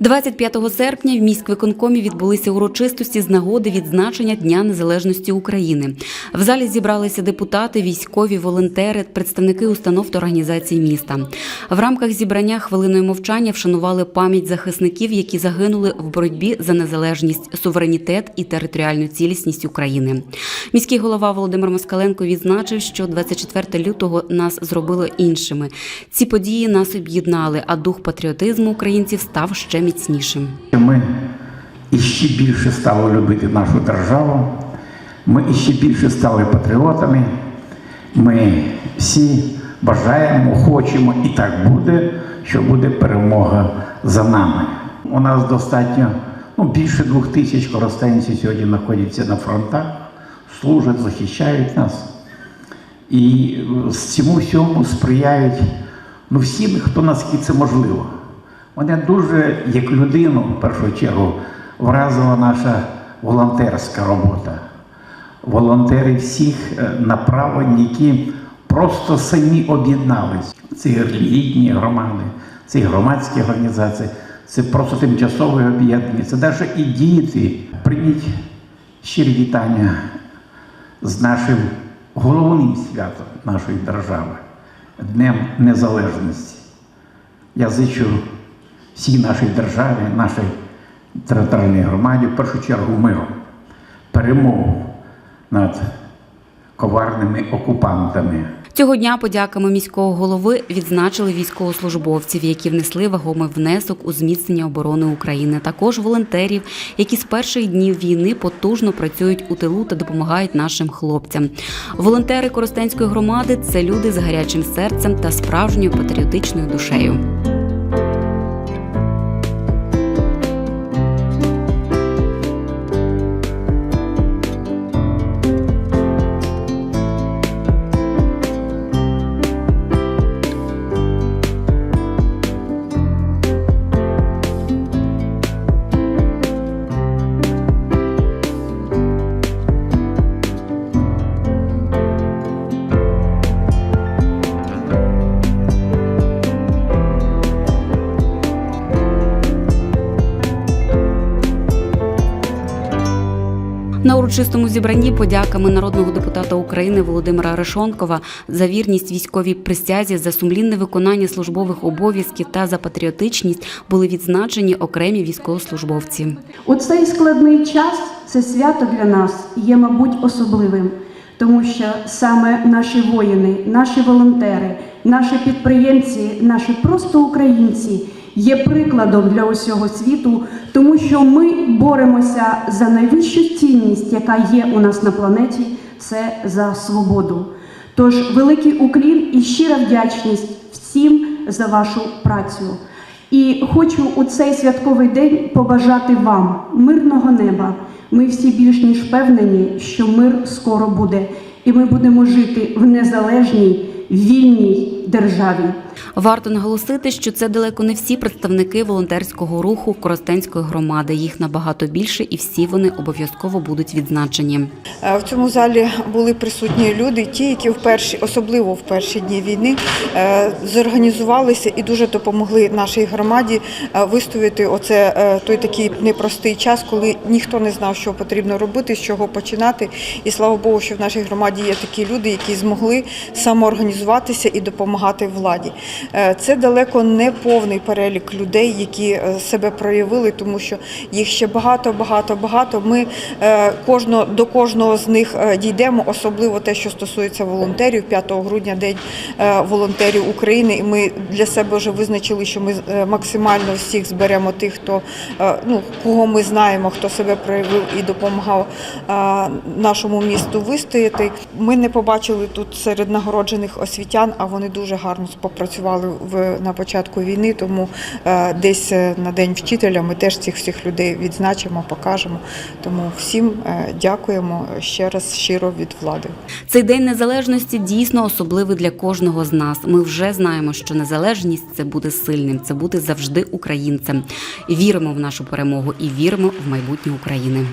25 серпня в міськвиконкомі відбулися урочистості з нагоди відзначення Дня Незалежності України. В залі зібралися депутати, військові, волонтери, представники установ та організацій міста. В рамках зібрання хвилиною мовчання вшанували пам'ять захисників, які загинули в боротьбі за незалежність, суверенітет і територіальну цілісність України. Міський голова Володимир Москаленко відзначив, що 24 лютого нас зробило іншими. Ці події нас об'єднали, а дух патріотизму українців став ще міцнішим. Ми іще більше стали любити нашу державу, ми іще більше стали патріотами. Ми всі бажаємо, хочемо, і так буде, що буде перемога за нами. У нас достатньо ну, більше двох тисяч коростенців сьогодні знаходяться на фронтах, служать, захищають нас. І цьому всьому сприяють ну, всім, хто наскільки це можливо. Мене дуже, як людину, в першу чергу, вразила наша волонтерська робота. Волонтери всіх е, направлень, які просто самі об'єднались. Це релігійні громади, це громадські організації, це просто тимчасове об'єднання, це навіть і діти. Прийміть щирі вітання з нашим головним святом нашої держави Днем Незалежності. Я зичу всій нашій державі, нашій територіальній громаді, в першу чергу миру, перемогу над коварними окупантами. Цього дня подяками міського голови відзначили військовослужбовців, які внесли вагомий внесок у зміцнення оборони України. Також волонтерів, які з перших днів війни потужно працюють у тилу та допомагають нашим хлопцям. Волонтери Коростенської громади це люди з гарячим серцем та справжньою патріотичною душею. На урочистому зібранні подяками народного депутата України Володимира Решонкова за вірність військовій присязі, за сумлінне виконання службових обов'язків та за патріотичність були відзначені окремі військовослужбовці. У цей складний час це свято для нас є, мабуть, особливим, тому що саме наші воїни, наші волонтери, наші підприємці, наші просто українці є прикладом для усього світу, тому що ми боремося за найвищу цінність, яка є у нас на планеті, це за свободу. Тож великий уклін і щира вдячність всім за вашу працю. І хочу у цей святковий день побажати вам мирного неба. Ми всі більш ніж впевнені, що мир скоро буде, і ми будемо жити в незалежній, вільній державі. Варто наголосити, що це далеко не всі представники волонтерського руху Коростенської громади. Їх набагато більше, і всі вони обов'язково будуть відзначені. Е, В цьому залі були присутні люди, ті, які в перші, особливо в перші дні війни, е, зорганізувалися і дуже допомогли нашій громаді е, вистояти оце той такий непростий час, коли ніхто не знав, що потрібно робити, з чого починати. І слава Богу, що в нашій громаді є такі люди, які змогли самоорганізуватися і допомагати владі. Е, Це далеко не повний перелік людей, які е, себе проявили, тому що їх ще багато, багато, багато. Ми е, кожного до кожного з них дійдемо, особливо те, що стосується волонтерів. 5 грудня день волонтерів України. І ми для себе вже визначили, що ми максимально всіх зберемо тих, хто ну кого ми знаємо, хто себе проявив і допомагав нашому місту вистояти. Ми не побачили тут серед нагороджених освітян, а вони дуже гарно попрацювали в на початку війни. Тому е, десь е, на день вчителя ми теж цих всіх людей відзначимо, покажемо. Тому всім е, дякуємо ще раз щиро від влади. Цей день незалежності дійсно особливий для кожного з нас. Ми вже знаємо, що незалежність це бути сильним, це бути завжди українцем. Віримо в нашу перемогу і віримо в майбутнє України.